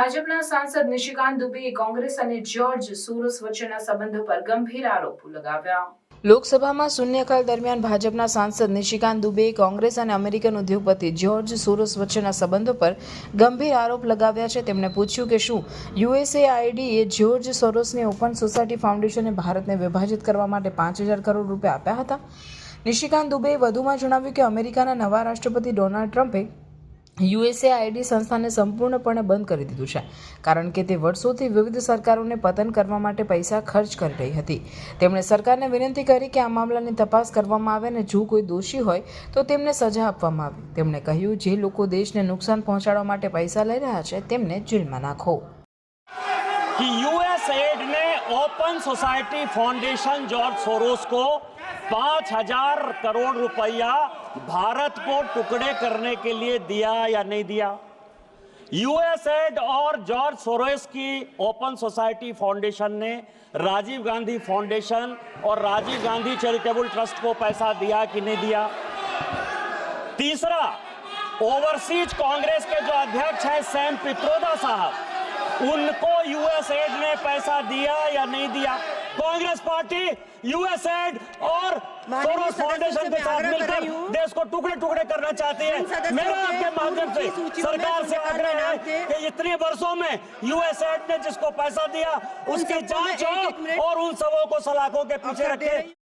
ભાજપના સાંસદ નિશિકાંત દુબેએ કોંગ્રેસ અને જ્યોર્જ સોરોસ વચ્ચેના સંબંધો પર ગંભીર આરોપો લગાવ્યા. લોકસભામાં શૂન્યકાળ દરમિયાન ભાજપના સાંસદ નિશિકાંત દુબેએ કોંગ્રેસ અને અમેરિકન ઉદ્યોગપતિ જ્યોર્જ સોરોસ વચ્ચેના સંબંધો પર ગંભીર આરોપ લગાવ્યા છે. તેમણે પૂછ્યું કે શું યુએસએઆઈડીએ જ્યોર્જ સોરોસને ઓપન સોસાયટી ફાઉન્ડેશને ભારતને વિભાજિત કરવા માટે પાંચ હજાર કરોડ રૂપિયા આપ્યા હતા? નિશિકાંત દુબેએ વધુમાં જણાવ્યું કે અમેરિકાના નવા રાષ્ટ્રપતિ ડોનાલ્ડ ટ્રમ્પે યુએસએ આઈડી સંસ્થાને સંપૂર્ણપણે બંધ કરી દીધું છે, કારણ કે તે વર્ષોથી વિવિધ સરકારોને પતન કરવા માટે પૈસા ખર્ચ કરી રહી હતી. તેમણે સરકારને વિનંતી કરી કે આ મામલાની તપાસ કરવામાં આવે અને જો કોઈ દોષી હોય, તો તેમને સજા આપવામાં આવે. તેમણે કહ્યું, જે લોકો દેશને નુકસાન પહોંચાડવા માટે પૈસા લઈ રહ્યા છે, તેમને જેલમાં નાખો. US એડને open society foundation George Soros કો पाँच हज़ार करोड़ रुपया भारत को टुकड़े करने के लिए दिया या नहीं दिया? यूएसएड और जॉर्ज सोरोस की ओपन सोसाइटी फाउंडेशन ने राजीव गांधी फाउंडेशन और राजीव गांधी चैरिटेबल ट्रस्ट को पैसा दिया कि नहीं दिया? तीसरा ओवरसीज कांग्रेस के जो अध्यक्ष हैं, सैम पित्रोदा साहब उनको यूएसएड ने पैसा दिया या नहीं दिया? कांग्रेस पार्टी यूएसएड और सोरोस फाउंडेशन के साथ मिलकर देश को टुकड़े टुकड़े करना चाहती है। मेरा आपके माध्यम से सरकार से आग्रह है कि इतने वर्षों में यूएसएड ने जिसको पैसा दिया उसकी जाँच हो और उन सबों को सलाखों के पीछे रखे।